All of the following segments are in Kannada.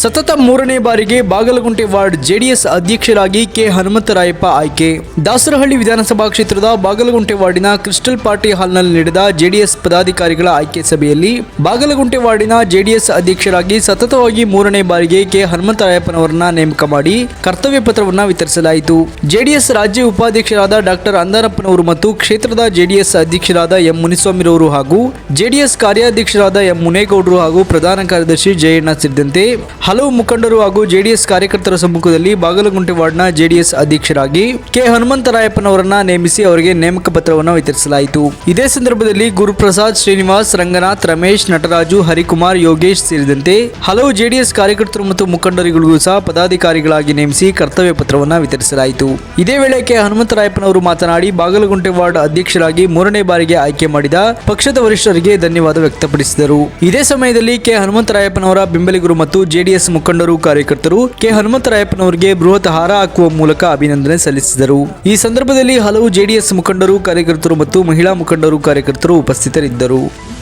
ಸತತ ಮೂರನೇ ಬಾರಿಗೆ ಬಾಗಲಗುಂಟೆ ವಾರ್ಡ್ ಜೆಡಿಎಸ್ ಅಧ್ಯಕ್ಷರಾಗಿ ಕೆ. ಹನುಮಂತರಾಯಪ್ಪ ಆಯ್ಕೆ. ದಾಸರಹಳ್ಳಿ ವಿಧಾನಸಭಾ ಕ್ಷೇತ್ರದ ಬಾಗಲಗುಂಟೆ ವಾರ್ಡಿನ ಕ್ರಿಸ್ಟಲ್ ಪಾರ್ಟಿ ಹಾಲ್ನಲ್ಲಿ ನಡೆದ ಜೆಡಿಎಸ್ ಪದಾಧಿಕಾರಿಗಳ ಆಯ್ಕೆ ಸಭೆಯಲ್ಲಿ ಬಾಗಲಗುಂಟೆ ವಾರ್ಡಿನ ಜೆಡಿಎಸ್ ಅಧ್ಯಕ್ಷರಾಗಿ ಸತತವಾಗಿ ಮೂರನೇ ಬಾರಿಗೆ ಕೆ. ಹನುಮಂತರಾಯಪ್ಪನವರನ್ನ ನೇಮಕ ಮಾಡಿ ಕರ್ತವ್ಯ ಪತ್ರವನ್ನು ವಿತರಿಸಲಾಯಿತು. ಜೆಡಿಎಸ್ ರಾಜ್ಯ ಉಪಾಧ್ಯಕ್ಷರಾದ ಡಾಕ್ಟರ್ ಅಂದಾರಪ್ಪನವರು ಮತ್ತು ಕ್ಷೇತ್ರದ ಜೆಡಿಎಸ್ ಅಧ್ಯಕ್ಷರಾದ ಎಂ. ಮುನಿಸ್ವಾಮಿರವರು ಹಾಗೂ ಜೆಡಿಎಸ್ ಕಾರ್ಯಾಧ್ಯಕ್ಷರಾದ ಎಂ. ಮುನೇಗೌಡರು ಹಾಗೂ ಪ್ರಧಾನ ಕಾರ್ಯದರ್ಶಿ ಜಯಣ್ಣ ಸೇರಿದಂತೆ ಹಲವು ಮುಖಂಡರು ಹಾಗೂ ಜೆಡಿಎಸ್ ಕಾರ್ಯಕರ್ತರ ಸಮ್ಮುಖದಲ್ಲಿ ಬಾಗಲಗುಂಟೆ ವಾರ್ಡ್ನ ಜೆಡಿಎಸ್ ಅಧ್ಯಕ್ಷರಾಗಿ ಕೆ ಹನುಮಂತರಾಯಪ್ಪನವರನ್ನ ನೇಮಿಸಿ ಅವರಿಗೆ ನೇಮಕ ಪತ್ರವನ್ನು ವಿತರಿಸಲಾಯಿತು. ಇದೇ ಸಂದರ್ಭದಲ್ಲಿ ಗುರುಪ್ರಸಾದ್ ಶ್ರೀನಿವಾಸ್, ರಂಗನಾಥ್, ರಮೇಶ್, ನಟರಾಜು, ಹರಿಕುಮಾರ್, ಯೋಗೇಶ್ ಸೇರಿದಂತೆ ಹಲವು ಜೆಡಿಎಸ್ ಕಾರ್ಯಕರ್ತರು ಮತ್ತು ಮುಖಂಡರುಗಳಿಗೂ ಸಹ ಪದಾಧಿಕಾರಿಗಳಾಗಿ ನೇಮಿಸಿ ಕರ್ತವ್ಯ ಪತ್ರವನ್ನು ವಿತರಿಸಲಾಯಿತು. ಇದೇ ವೇಳೆ ಕೆ ಹನುಮಂತರಾಯಪ್ಪನವರು ಮಾತನಾಡಿ, ಬಾಗಲಗುಂಟೆ ವಾರ್ಡ್ ಅಧ್ಯಕ್ಷರಾಗಿ ಮೂರನೇ ಬಾರಿಗೆ ಆಯ್ಕೆ ಮಾಡಿದ ಪಕ್ಷದ ವರಿಷ್ಠರಿಗೆ ಧನ್ಯವಾದ ವ್ಯಕ್ತಪಡಿಸಿದರು. ಇದೇ ಸಮಯದಲ್ಲಿ ಕೆ ಹನುಮಂತರಾಯಪ್ಪನವರ ಬೆಂಬಲಿಗರು ಮತ್ತು ಜೆಡಿಎಸ್ ಮುಖಂಡರು ಕಾರ್ಯಕರ್ತರು ಕೆ ಹನುಮಂತರಾಯಪ್ಪನವರಿಗೆ ಬೃಹತ್ ಹಾರ ಹಾಕುವ ಮೂಲಕ ಅಭಿನಂದನೆ ಸಲ್ಲಿಸಿದರು. ಈ ಸಂದರ್ಭದಲ್ಲಿ ಹಲವು ಜೆಡಿಎಸ್ ಮುಖಂಡರು ಕಾರ್ಯಕರ್ತರು ಮತ್ತು ಮಹಿಳಾ ಮುಖಂಡರು ಕಾರ್ಯಕರ್ತರು ಉಪಸ್ಥಿತರಿದ್ದರು.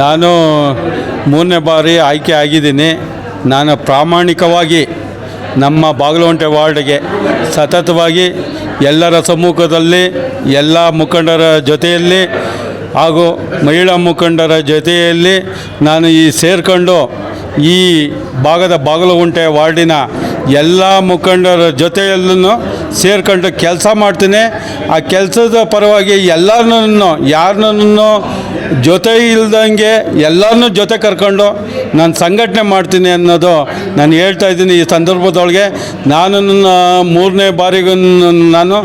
ನಾನು ಮೂರನೇ ಬಾರಿ ಆಯ್ಕೆ ಆಗಿದ್ದೀನಿ. ನಾನು ಪ್ರಾಮಾಣಿಕವಾಗಿ ನಮ್ಮ ಬಾಗಲವಂಟೆ ವಾರ್ಡ್ಗೆ ಸತತವಾಗಿ ಎಲ್ಲರ ಸಮ್ಮುಖದಲ್ಲಿ, ಎಲ್ಲ ಮುಖಂಡರ ಜೊತೆಯಲ್ಲಿ ಹಾಗೂ ಮಹಿಳಾ ಮುಖಂಡರ ಜೊತೆಯಲ್ಲಿ ನಾನು ಈ ಸೇರ್ಕೊಂಡು ಈ ಭಾಗದ ಬಾಗಲಗುಂಟೆ ವಾರ್ಡಿನ ಎಲ್ಲ ಮುಖಂಡರ ಜೊತೆಯಲ್ಲೂ ಸೇರ್ಕೊಂಡು ಕೆಲಸ ಮಾಡ್ತೀನಿ. ಆ ಕೆಲಸದ ಪರವಾಗಿ ಎಲ್ಲರನ್ನೂ, ಯಾರನ್ನೂ ಜೊತೆ ಇಲ್ದಂಗೆ ಎಲ್ಲರನ್ನೂ ಜೊತೆ ಕರ್ಕೊಂಡು ನಾನು ಸಂಘಟನೆ ಮಾಡ್ತೀನಿ ಅನ್ನೋದು ನಾನು ಹೇಳ್ತಾ ಇದ್ದೀನಿ ಈ ಸಂದರ್ಭದೊಳಗೆ. ನಾನು ಮೂರನೇ ಬಾರಿಗೂ ನಾನು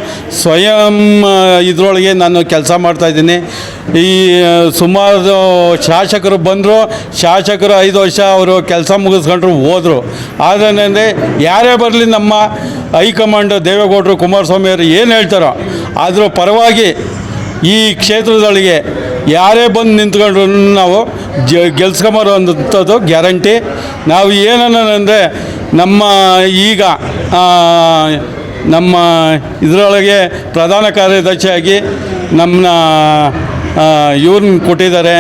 ಸ್ವಯಂ ಇದರೊಳಗೆ ನಾನು ಕೆಲಸ ಮಾಡ್ತಾಯಿದ್ದೀನಿ ಈ ಸುಮಾರು ಶಾಸಕರು ಬಂದರು, ಶಾಸಕರು ಐದು ವರ್ಷ ಅವರು ಕೆಲಸ ಮುಗಿಸ್ಕೊಂಡ್ರು, ಹೋದರು. ಆದರೆ ಯಾರೇ ಬರಲಿ ನಮ್ಮ ಹೈಕಮಾಂಡ್ ದೇವೇಗೌಡರು ಕುಮಾರಸ್ವಾಮಿ ಅವರು ಏನು ಹೇಳ್ತಾರೋ, ಆದರೂ ಪರವಾಗಿ ಈ ಕ್ಷೇತ್ರದೊಳಗೆ ಯಾರೇ ಬಂದು ನಿಂತ್ಕೊಂಡ್ರು ನಾವು ಗೆಲ್ಸ್ಕೊಂಬರೋ ಅಂಥದ್ದು ಗ್ಯಾರಂಟಿ. ನಾವು ಏನನ್ನೋದಂದರೆ ನಮ್ಮ ಈಗ ನಮ್ಮ ಇದರೊಳಗೆ ಪ್ರಧಾನ ಕಾರ್ಯದರ್ಶಿಯಾಗಿ ನಮ್ಮನ್ನ ಇವ್ರನ್ನ ಕೊಟ್ಟಿದ್ದಾರೆ.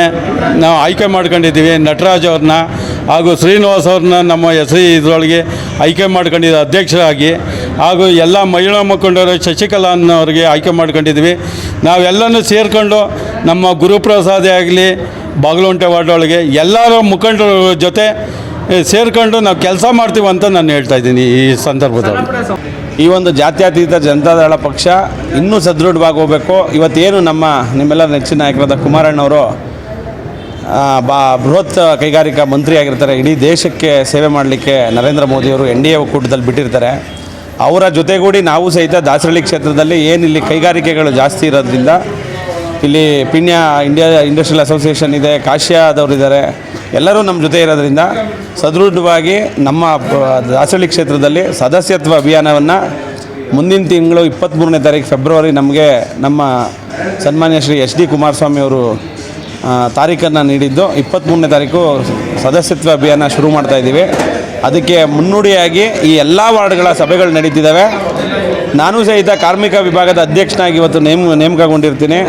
ನಾವು ಆಯ್ಕೆ ಮಾಡ್ಕೊಂಡಿದ್ದೀವಿ ನಟರಾಜ್ ಅವ್ರನ್ನ ಹಾಗೂ ಶ್ರೀನಿವಾಸ್ ಅವ್ರನ್ನ ನಮ್ಮ ಹೆಸರು ಇದರೊಳಗೆ ಆಯ್ಕೆ ಮಾಡ್ಕೊಂಡಿದ್ದ ಅಧ್ಯಕ್ಷರಾಗಿ ಹಾಗೂ ಎಲ್ಲ ಮಹಿಳಾ ಮುಖಂಡರು ಶಶಿಕಲಾ ಅನ್ನೋರಿಗೆ ಆಯ್ಕೆ ಮಾಡ್ಕೊಂಡಿದ್ವಿ ನಾವೆಲ್ಲನೂ ಸೇರಿಕೊಂಡು ನಮ್ಮ ಗುರುಪ್ರಸಾದಿ ಆಗಲಿ, ಬಾಗಲುಂಟೆ ವಾರ್ಡೊಳಗೆ ಎಲ್ಲರೂ ಮುಖಂಡರ ಜೊತೆ ಸೇರಿಕೊಂಡು ನಾವು ಕೆಲಸ ಮಾಡ್ತೀವಿ ಅಂತ ನಾನು ಹೇಳ್ತಾ ಇದ್ದೀನಿ ಈ ಸಂದರ್ಭದಲ್ಲಿ. ಈ ಒಂದು ಜಾತ್ಯತೀತ ಜನತಾದಳ ಪಕ್ಷ ಇನ್ನೂ ಸದೃಢವಾಗಿ ಹೋಗಬೇಕು. ಇವತ್ತೇನು ನಮ್ಮ ನಿಮ್ಮೆಲ್ಲ ನೆಚ್ಚಿನ ನಾಯಕರಾದ ಕುಮಾರಣ್ಣವರು ಬಾ, ಬೃಹತ್ ಕೈಗಾರಿಕಾ ಮಂತ್ರಿಯಾಗಿರ್ತಾರೆ. ಇಡೀ ದೇಶಕ್ಕೆ ಸೇವೆ ಮಾಡಲಿಕ್ಕೆ ನರೇಂದ್ರ ಮೋದಿಯವರು ಎನ್ ಡಿ ಎ ಒಕ್ಕೂಟದಲ್ಲಿ ಬಿಟ್ಟಿರ್ತಾರೆ. ಅವರ ಜೊತೆಗೂಡಿ ನಾವು ಸಹಿತ ದಾಸರಳ್ಳಿ ಕ್ಷೇತ್ರದಲ್ಲಿ ಏನಿಲ್ಲಿ ಕೈಗಾರಿಕೆಗಳು ಜಾಸ್ತಿ ಇರೋದ್ರಿಂದ ಇಲ್ಲಿ ಪಿಣ್ಯ ಇಂಡಿಯಾ ಇಂಡಸ್ಟ್ರಿಯಲ್ ಅಸೋಸಿಯೇಷನ್ ಇದೆ, ಕಾಶ್ಯಾದವರು ಇದ್ದಾರೆ ಎಲ್ಲರೂ ನಮ್ಮ ಜೊತೆ ಇರೋದ್ರಿಂದ ಸದೃಢವಾಗಿ ನಮ್ಮ ದಾಸರಳ್ಳಿ ಕ್ಷೇತ್ರದಲ್ಲಿ ಸದಸ್ಯತ್ವ ಅಭಿಯಾನವನ್ನು ಮುಂದಿನ ತಿಂಗಳು ಇಪ್ಪತ್ತ್ಮೂರನೇ ತಾರೀಕು ಫೆಬ್ರವರಿ ನಮಗೆ ನಮ್ಮ ಸನ್ಮಾನ್ಯ ಶ್ರೀ ಎಚ್ ಡಿ ಕುಮಾರಸ್ವಾಮಿ ಅವರು ತಾರೀಖನ್ನು ನೀಡಿದ್ದು. ಇಪ್ಪತ್ತ್ಮೂರನೇ ತಾರೀಕು ಸದಸ್ಯತ್ವ ಅಭಿಯಾನ ಶುರು ಮಾಡ್ತಾ ಇದ್ದೀವಿ. ಅದಕ್ಕೆ ಮುನ್ನುಡಿಯಾಗಿ ಈ ಎಲ್ಲ ವಾರ್ಡ್ಗಳ ಸಭೆಗಳು ನಡೀತಿದ್ದಾವೆ. ನಾನು ಸಹಿತ ಕಾರ್ಮಿಕ ವಿಭಾಗದ ಅಧ್ಯಕ್ಷನಾಗಿ ಇವತ್ತು ನೇಮ, ನೇಮಕಗೊಂಡಿರ್ತೀನಿ.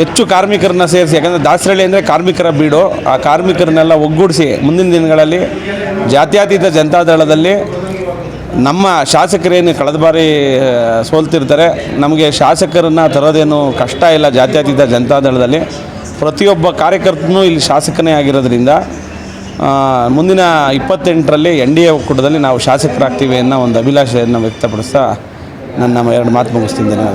ಹೆಚ್ಚು ಕಾರ್ಮಿಕರನ್ನ ಸೇರಿಸಿ, ಯಾಕಂದರೆ ದಾಸರಳ್ಳಿ ಅಂದರೆ ಕಾರ್ಮಿಕರ ಬೀಡು. ಆ ಕಾರ್ಮಿಕರನ್ನೆಲ್ಲ ಒಗ್ಗೂಡಿಸಿ ಮುಂದಿನ ದಿನಗಳಲ್ಲಿ ಜಾತ್ಯತೀತ ಜನತಾದಳದಲ್ಲಿ ನಮ್ಮ ಶಾಸಕರೇನು ಕಳೆದ ಬಾರಿ ಸೋಲ್ತಿರ್ತಾರೆ. ನಮಗೆ ಶಾಸಕರನ್ನು ತರೋದೇನು ಕಷ್ಟ ಇಲ್ಲ ಜಾತ್ಯತೀತ ಜನತಾದಳದಲ್ಲಿ ಪ್ರತಿಯೊಬ್ಬ ಕಾರ್ಯಕರ್ತನೂ ಇಲ್ಲಿ ಶಾಸಕನೇ ಆಗಿರೋದ್ರಿಂದ ಮುಂದಿನ ಇಪ್ಪತ್ತೆಂಟರಲ್ಲಿ ಎನ್ ಡಿ ಎ ಒಕ್ಕೂಟದಲ್ಲಿ ನಾವು ಶಾಸಕರಾಗ್ತೀವಿ ಅನ್ನೋ ಒಂದು ಅಭಿಲಾಷೆಯನ್ನು ವ್ಯಕ್ತಪಡಿಸ್ತಾ ನನ್ನ ಎರಡು ಮಾತು ಮುಗಿಸ್ತಿದ್ದೇನೆ